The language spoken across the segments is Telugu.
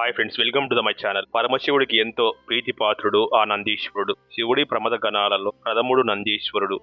Hi friends welcome to the my channel పరమశివుడికి ఎంతో ప్రీతిపాత్రుడు ఆ నందీశ్వరుడు. శివుడి ప్రమద గణాలలో ప్రథముడు నందీశ్వరుడు.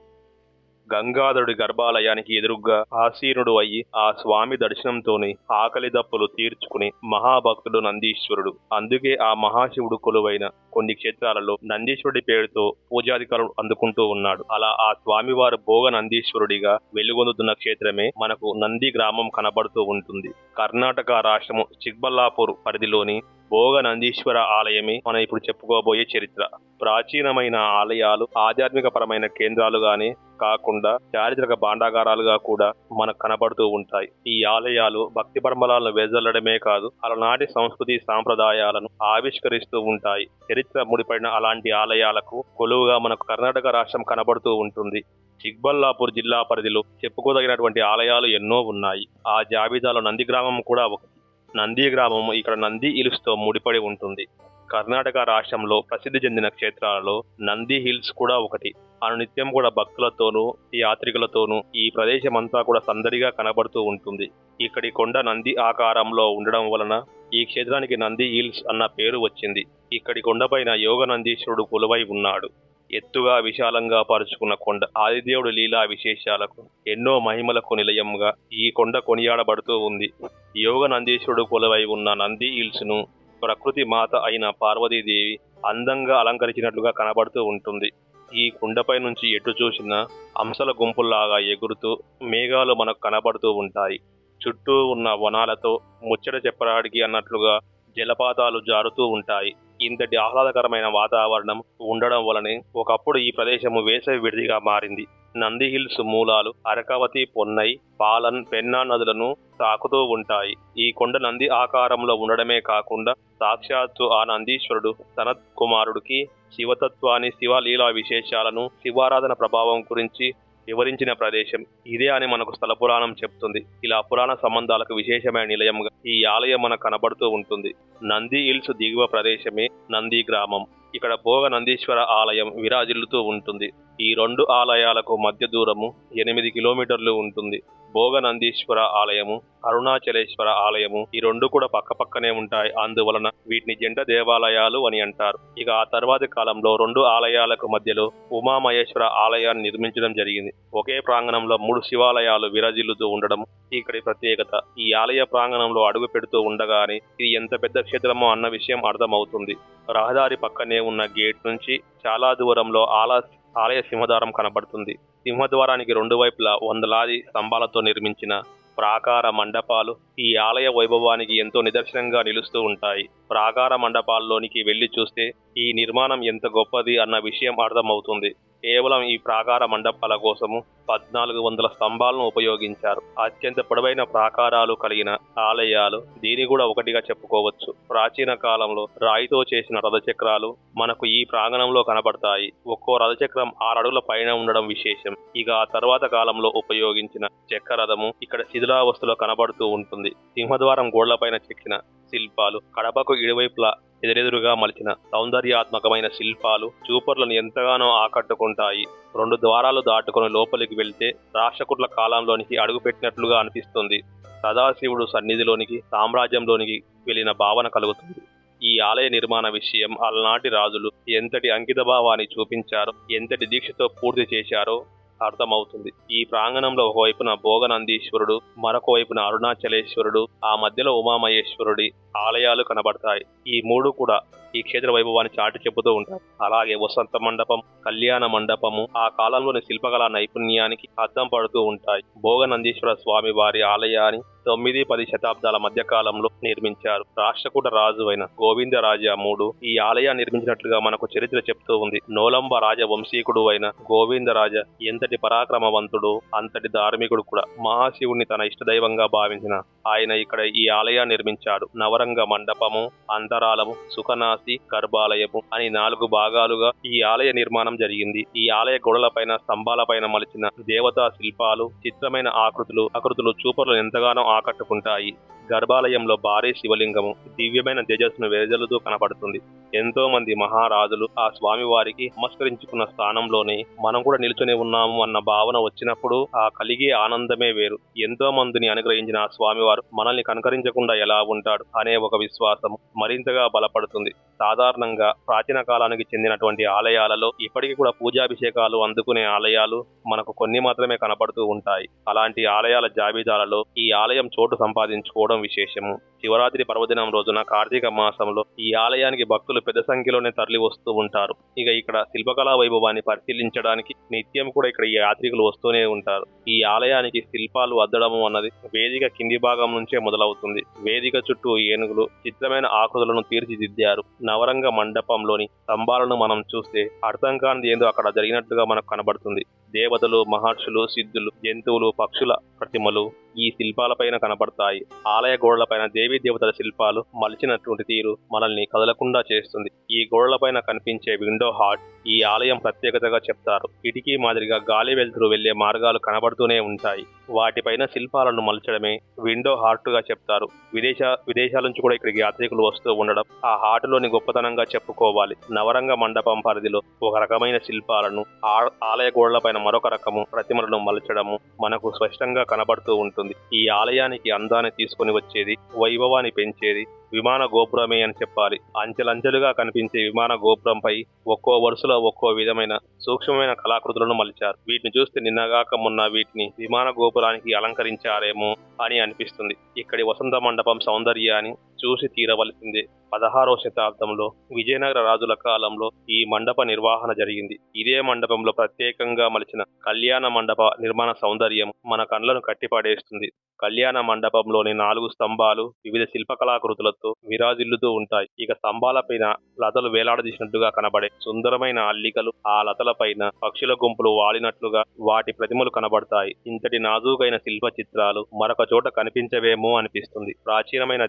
గంగాధరుడి గర్భాలయానికి ఎదురుగ్గా ఆసీనుడు అయ్యి ఆ స్వామి దర్శనంతోని ఆకలి దప్పులు తీర్చుకుని మహాభక్తుడు నందీశ్వరుడు. అందుకే ఆ మహాశివుడు కొలువైన కొన్ని క్షేత్రాలలో నందీశ్వరుడి పేరుతో పూజాధికారులు అందుకుంటూ ఉన్నాడు. అలా ఆ స్వామివారు భోగ నందీశ్వరుడిగా వెలుగొందుతున్న క్షేత్రమే మనకు నంది గ్రామం కనబడుతూ ఉంటుంది. కర్ణాటక రాష్ట్రము చిక్బల్లాపూర్ పరిధిలోని భోగ నందీశ్వర ఆలయమే మనం ఇప్పుడు చెప్పుకోబోయే చరిత్ర. ప్రాచీనమైన ఆలయాలు ఆధ్యాత్మిక పరమైన కేంద్రాలుగానే కాకుండా చారిత్రక భాండాగారాలుగా కూడా మనకు కనబడుతూ ఉంటాయి. ఈ ఆలయాలు భక్తి పరమలాలను వెదజల్లడమే కాదు అలనాటి సంస్కృతి సాంప్రదాయాలను ఆవిష్కరిస్తూ ఉంటాయి. చరిత్ర ముడిపడిన అలాంటి ఆలయాలకు కొలువుగా మనకు కర్ణాటక రాష్ట్రం కనబడుతూ ఉంటుంది. చిక్బల్లాపూర్ జిల్లా పరిధిలో చెప్పుకోదగినటువంటి ఆలయాలు ఎన్నో ఉన్నాయి. ఆ జాబితాలో నంది గ్రామం కూడా ఒకటి. నంది గ్రామం ఇక్కడ నంది ఇలుస్తో ముడిపడి ఉంటుంది. కర్ణాటక రాష్ట్రంలో ప్రసిద్ధి చెందిన క్షేత్రాలలో నంది హిల్స్ కూడా ఒకటి. అనునిత్యం కూడా భక్తులతోనూ యాత్రికులతోనూ ఈ ప్రదేశం అంతా కూడా సందడిగా కనబడుతూ ఉంటుంది. ఇక్కడి కొండ నంది ఆకారంలో ఉండడం వలన ఈ క్షేత్రానికి నంది హిల్స్ అన్న పేరు వచ్చింది. ఇక్కడి కొండపైన యోగ నందీశ్వరుడు కొలువై ఉన్నాడు. ఎత్తుగా విశాలంగా పరుచుకున్న కొండ ఆదిదేవుడు లీలా విశేషాలకు ఎన్నో మహిమలకు నిలయంగా ఈ కొండ కొనియాడబడుతూ ఉంది. యోగ నందీశ్వరుడు కొలువై ఉన్న నంది హిల్స్ను ప్రకృతి మాత అయిన పార్వతీదేవి అందంగా అలంకరించినట్లుగా కనబడుతూ ఉంటుంది. ఈ కుండపై నుంచి ఎటు చూసినా అంశల గుంపుల్లాగా ఎగురుతూ మేఘాలు మనకు కనబడుతూ ఉంటాయి. చుట్టూ ఉన్న వనాలతో ముచ్చట చెప్పడానికి అన్నట్లుగా జలపాతాలు జారుతూ ఉంటాయి. ఇంతటి ఆహ్లాదకరమైన వాతావరణం ఉండడం వలనే ఒకప్పుడు ఈ ప్రదేశము వేసవి విడిదిగా మారింది. నంది హిల్స్ మూలాలు అరకవతి పొన్నై పాలన్ పెన్నా నదులను తాకుతూ ఉంటాయి. ఈ కొండ నంది ఆకారంలో ఉండడమే కాకుండా సాక్షాత్తు ఆ నందీశ్వరుడు సనత్ కుమారుడికి శివతత్వాన్ని శివలీలా విశేషాలను శివారాధన ప్రభావం గురించి వివరించిన ప్రదేశం. ఇదే అని మనకు స్థల పురాణం చెప్తుంది. ఇలా పురాణ సంబంధాలకు విశేషమైన నిలయంగా ఈ ఆలయం మనకు కనబడుతూ ఉంటుంది. నంది హిల్స్ దిగువ ప్రదేశమే నంది గ్రామం. ఇక్కడ భోగ నందీశ్వర ఆలయం విరాజిల్లుతూ ఉంటుంది. ఈ రెండు ఆలయాలకు మధ్య దూరము ఎనిమిది కిలోమీటర్లు ఉంటుంది. భోగ నందీశ్వర ఆలయము అరుణాచలేశ్వర ఆలయము ఈ రెండు కూడా పక్క పక్కనే ఉంటాయి. అందువలన వీటిని జంట దేవాలయాలు అని అంటారు. ఇక ఆ తర్వాతి కాలంలో రెండు ఆలయాలకు మధ్యలో ఉమామహేశ్వర ఆలయాన్ని నిర్మించడం జరిగింది. ఒకే ప్రాంగణంలో మూడు శివాలయాలు విరాజిల్లుతూ ఉండడం ఇక్కడి ప్రత్యేకత. ఈ ఆలయ ప్రాంగణంలో అడుగు పెడుతూ ఉండగానే ఇది ఎంత పెద్ద క్షేత్రమో అన్న విషయం అర్థమవుతుంది. రహదారి పక్కనే ఉన్న గేట్ నుంచి చాలా దూరంలో ఆలయ ఆలయ సింహద్వారం కనబడుతుంది. సింహద్వారానికి రెండు వైపులా వందలాది స్తంభాలతో నిర్మించిన ప్రాకార మండపాలు ఈ ఆలయ వైభవానికి ఎంతో నిదర్శనంగా నిలుస్తూ ఉంటాయి. ప్రాకార మండపాల్లోనికి వెళ్ళి చూస్తే ఈ నిర్మాణం ఎంత గొప్పది అన్న విషయం అర్థమవుతుంది. కేవలం ఈ ప్రాకార మండపాల కోసము పద్నాలుగు వందల స్తంభాలను ఉపయోగించారు. అత్యంత పొడవైన ప్రాకారాలు కలిగిన ఆలయాలు దీని కూడా ఒకటిగా చెప్పుకోవచ్చు. ప్రాచీన కాలంలో రాయితో చేసిన రథచక్రాలు మనకు ఈ ప్రాంగణంలో కనబడతాయి. ఒక్కో రథచక్రం ఆరు అడుగుల పైన ఉండడం విశేషం. ఇక ఆ తర్వాత కాలంలో ఉపయోగించిన చెక్క రథము ఇక్కడ శిథిలావస్థలో కనబడుతూ ఉంటుంది. సింహద్వారం గోడలపైన చెక్కిన శిల్పాలు కడపకు ఇరువైపులా ఎదురెదురుగా మలిచిన సౌందర్యాత్మకమైన శిల్పాలు చూపర్లను ఎంతగానో ఆకట్టుకుంటాయి. రెండు ద్వారాలు దాటుకుని లోపలికి వెళ్తే రాష్ట్రకుట్ల కాలంలోనికి అడుగుపెట్టినట్లుగా అనిపిస్తుంది. సదాశివుడు సన్నిధిలోనికి సామ్రాజ్యంలోనికి వెళ్ళిన భావన కలుగుతుంది. ఈ ఆలయ నిర్మాణ విషయం అలనాటి రాజులు ఎంతటి అంకితభావాన్ని చూపించారో ఎంతటి దీక్షతో పూర్తి చేశారో అర్థమవుతుంది. ఈ ప్రాంగణంలో ఒకవైపున భోగనందీశ్వరుడు మరొక వైపున అరుణాచలేశ్వరుడు ఆ మధ్యలో ఉమామహేశ్వరుడి ఆలయాలు కనబడతాయి. ఈ మూడు కూడా ఈ క్షేత్ర వైభవాన్ని చాటి చెబుతూ ఉంటారు. అలాగే వసంత మండపం కళ్యాణ మండపము ఆ కాలంలోని శిల్పకళ నైపుణ్యానికి అద్దం పడుతూ ఉంటాయి. భోగనందీశ్వర స్వామి వారి ఆలయాన్ని తొమ్మిది పది శతాబ్దాల మధ్య కాలంలో నిర్మించారు. రాష్ట్రకూట రాజు అయిన గోవిందరాజ మూడు ఈ ఆలయాన్ని నిర్మించినట్లుగా మనకు చరిత్ర చెప్తూ ఉంది. నోలంబ రాజ వంశీకుడు అయిన గోవిందరాజ ఎంతటి పరాక్రమవంతుడు అంతటి ధార్మికుడు కూడా. మహాశివుణ్ణి తన ఇష్టదైవంగా భావించిన ఆయన ఇక్కడ ఈ ఆలయాన్ని నిర్మించాడు. నవరంగ మండపము అంతరాలము సుఖనాసి గర్భాలయము అని నాలుగు భాగాలుగా ఈ ఆలయ నిర్మాణం జరిగింది. ఈ ఆలయ గోడలపైన స్తంభాలపైన మలిచిన దేవతా శిల్పాలు చిత్రమైన ఆకృతులు ఆకృతులు చూపరులను ఎంతగానో ఆకట్టుకుంటాయి. గర్భాలయంలో భారీ శివలింగము దివ్యమైన తేజస్సును వెదజల్లుతూ కనపడుతుంది. ఎంతో మంది మహారాజులు ఆ స్వామి వారికి నమస్కరించుకున్న స్థానంలోనే మనం కూడా నిల్చొని ఉన్నాము అన్న భావన వచ్చినప్పుడు ఆ కలిగే ఆనందమే వేరు. ఎంతో మందిని అనుగ్రహించిన ఆ స్వామివారు మనల్ని కనకరించకుండా ఎలా ఉంటాడు అనే ఒక విశ్వాసం మరింతగా బలపడుతుంది. సాధారణంగా ప్రాచీన కాలానికి చెందినటువంటి ఆలయాలలో ఇప్పటికీ కూడా పూజాభిషేకాలు అందుకునే ఆలయాలు మనకు కొన్ని మాత్రమే కనపడుతూ ఉంటాయి. అలాంటి ఆలయాల జాబితాలలో ఈ ఆలయం చోటు సంపాదించుకోవడం విశేషము. శివరాత్రి పర్వదినం రోజున కార్తీక మాసంలో ఈ ఆలయానికి భక్తులు పెద్ద సంఖ్యలోనే తరలి వస్తూ ఉంటారు. ఇక ఇక్కడ శిల్పకళా వైభవాన్ని పరిశీలించడానికి నిత్యం కూడా ఇక్కడ ఈ యాత్రికులు వస్తూనే ఉంటారు. ఈ ఆలయానికి శిల్పాలు అద్దడము అన్నది వేదిక కింది భాగం నుంచే మొదలవుతుంది. వేదిక చుట్టూ ఏనుగులు చిత్రమైన ఆకృతులను తీర్చిదిద్దారు. నవరంగ మండపంలోని స్తంభాలను మనం చూస్తే అర్థం కానిది ఏందో అక్కడ జరిగినట్టుగా మనకు కనబడుతుంది. దేవతలు మహర్షులు సిద్ధులు జంతువులు పక్షుల ప్రతిమలు ఈ శిల్పాలపైన కనబడతాయి. ఆలయ గోడలపైన దేవీ దేవతల శిల్పాలు మలిచినటువంటి తీరు మనల్ని కదలకుండా చేస్తుంది. ఈ గోడలపైన కనిపించే విండో హార్ట్ ఈ ఆలయం ప్రత్యేకతగా చెప్తారు. కిటికీ మాదిరిగా గాలి వెలుతురు వెళ్ళే మార్గాలు కనబడుతూనే ఉంటాయి. వాటిపైన శిల్పాలను మలచడమే విండో హార్ట్గా చెప్తారు. విదేశ విదేశాల నుంచి కూడా ఇక్కడికి యాత్రికులు వస్తూ ఉండడం ఆ హార్ట్లోని గొప్పతనంగా చెప్పుకోవాలి. నవరంగ మండపం పరిధిలో ఒక రకమైన శిల్పాలను ఆ- ఆలయ గోడలపైన మరొక రకము ప్రతిమలను మలచడము మనకు స్పష్టంగా కనబడుతూ ఉంటుంది. ఈ ఆలయానికి అందాన్ని తీసుకొని వచ్చేది వైభవాన్ని పెంచేది విమాన గోపురమే అని చెప్పాలి. అంచెలంచెలుగా కనిపించే విమాన గోపురంపై ఒక్కో వరుసలో ఒక్కో విధమైన సూక్ష్మమైన కళాకృతులను మలిచారు. వీటిని చూస్తే నిన్నగాక మొన్న వీటిని విమాన గోపురానికి అలంకరించారేమో అని అనిపిస్తుంది. ఇక్కడి వసంత మండపం సౌందర్యాన్ని చూసి తీరవలసిందే. పదహారవ శతాబ్దంలో విజయనగర రాజుల కాలంలో ఈ మండప నిర్వహణ జరిగింది. ఇదే మండపంలో ప్రత్యేకంగా మలిచిన కళ్యాణ మండప నిర్మాణ సౌందర్యం మన కళ్ళను కట్టిపడేస్తుంది. కళ్యాణ మండపంలోని నాలుగు స్తంభాలు వివిధ శిల్పకళాకృతులతో విరాజిల్లుతూ ఉంటాయి. ఇక స్తంభాలపైన లతలు వేలాడదీసినట్టుగా కనబడే సుందరమైన అల్లికలు ఆ లతలపైన పక్షుల గుంపులు వాలినట్లుగా వాటి ప్రతిమలు కనబడతాయి. ఇంతటి నాజూకైన శిల్ప చిత్రాలు మరొక చోట కనిపించవేమో అనిపిస్తుంది. ప్రాచీనమైన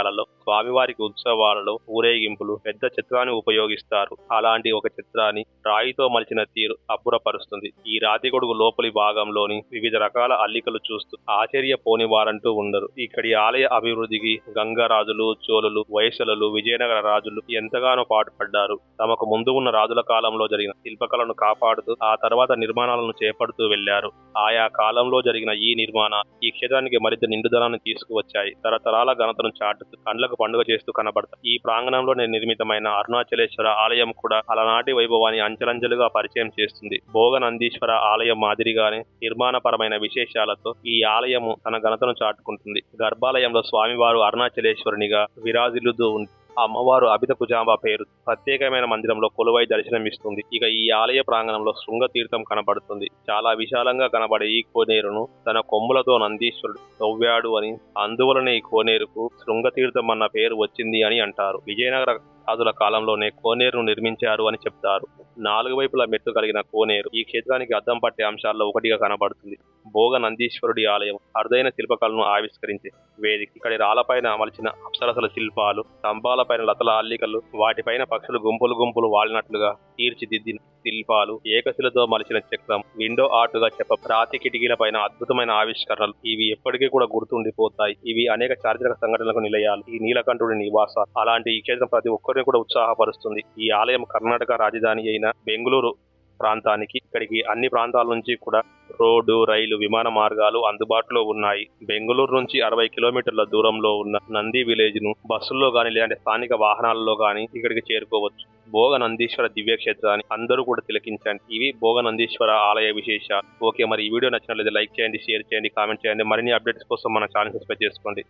దేవాలయాలలో స్వామివారికి ఉత్సవాలలో ఊరేగింపులు పెద్ద చిత్రాన్ని ఉపయోగిస్తారు. అలాంటి ఒక చిత్రాన్ని రాయితో మలిచిన తీరు అబ్బురపరుస్తుంది. ఈ రాతి గొడుగు లోపలి భాగంలోని వివిధ రకాల అల్లికలు చూస్తూ ఆశ్చర్య పోని వారంటూ ఉండరు. ఇక్కడి ఆలయ అభివృద్ధికి గంగరాజులు చోళులు వైశలులు విజయనగర రాజులు ఎంతగానో పాటుపడ్డారు. తమకు ముందు ఉన్న రాజుల కాలంలో జరిగిన శిల్పకళను కాపాడుతూ ఆ తర్వాత నిర్మాణాలను చేపడుతూ వెళ్ళారు ఆయా కాలంలో జరిగిన ఈ నిర్మాణ ఈ క్షేత్రానికి మరింత నిండుదనాన్ని తీసుకువచ్చాయి. తరతరాల ఘనతను చాటు కండ్లకు పండుగ చేస్తూ కనబడతాయి ఈ ప్రాంగణంలో నిర్మితమైన అరుణాచలేశ్వర ఆలయం కూడా అలనాటి వైభవాన్ని అంచెలంచెలుగా పరిచయం చేస్తుంది. భోగనందీశ్వర ఆలయం మాదిరిగానే నిర్మాణపరమైన విశేషాలతో ఈ ఆలయము తన ఘనతను చాటుకుంటుంది. గర్భాలయంలో స్వామివారు అరుణాచలేశ్వరునిగా విరాజిల్లుతూ ఉంటుంది ఆ అమ్మవారు అభిత కుజాంబ పేరు ప్రత్యేకమైన మందిరంలో కొలువై దర్శనమిస్తుంది. ఇక ఈ ఆలయ ప్రాంగణంలో శృంగ తీర్థం కనబడుతుంది. చాలా విశాలంగా కనబడే ఈ కోనేరును తన కొమ్ములతో నందీశ్వరుడు తవ్వాడు అని అందువలనే ఈ కోనేరుకు శృంగ తీర్థం అన్న పేరు వచ్చింది అని అంటారు. విజయనగర రాజుల కాలంలోనే కోనేరును నిర్మించారు అని చెప్తారు. నాలుగు వైపుల మెట్టు కలిగిన కోనేరు ఈ క్షేత్రానికి అద్దం పట్టే అంశాల్లో ఒకటిగా కనబడుతుంది. భోగ నందీశ్వరుడి ఆలయం అరుదైన శిల్పకళను ఆవిష్కరించే వేదిక ఇక్కడి రాళ్ళపైన అమర్చిన అప్సరసల శిల్పాలు స్తంభాలపైన లతల అల్లికలు వాటిపైన పక్షులు గుంపులు గుంపులు వాలినట్లుగా తీర్చిదిద్దిన శిల్పాలు ఏకశిలతో మలిచిన చక్రం విండో ఆర్టుగా చెప్ప ప్రాతి కిటికీల పైన అద్భుతమైన ఆవిష్కరణలు. ఇవి ఎప్పటికీ కూడా గుర్తుండిపోతాయి. ఇవి అనేక చారిత్రక సంఘటనలకు నిలయాలు. ఈ నీలకంఠుడి నివాస అలాంటి ఈ క్షేత్రం ప్రతి ఒక్కరిని కూడా ఉత్సాహపరుస్తుంది. ఈ ఆలయం కర్ణాటక రాజధాని అయిన బెంగళూరు ప్రాంతానికి ఇక్కడికి అన్ని ప్రాంతాల నుంచి కూడా రోడ్డు రైలు విమాన మార్గాలు అందుబాటులో ఉన్నాయి. బెంగళూరు నుంచి అరవై కిలోమీటర్ల దూరంలో ఉన్న నంది విలేజ్ను బస్సుల్లో గాని లేదంటే స్థానిక వాహనాలలో గాని ఇక్కడికి చేరుకోవచ్చు. భోగ నందీశ్వర దివ్యక్షేత్రాన్ని అందరూ కూడా తిలకించండి. ఇవి భోగ నందీశ్వర ఆలయ విశేషాలు. ఓకే మరి ఈ వీడియో నచ్చినట్లయితే లైక్ చేయండి షేర్ చేయండి కామెంట్ చేయండి. మరిన్ని అప్డేట్స్ కోసం మన ఛానల్ సబ్స్క్రైబ్ చేసుకోండి.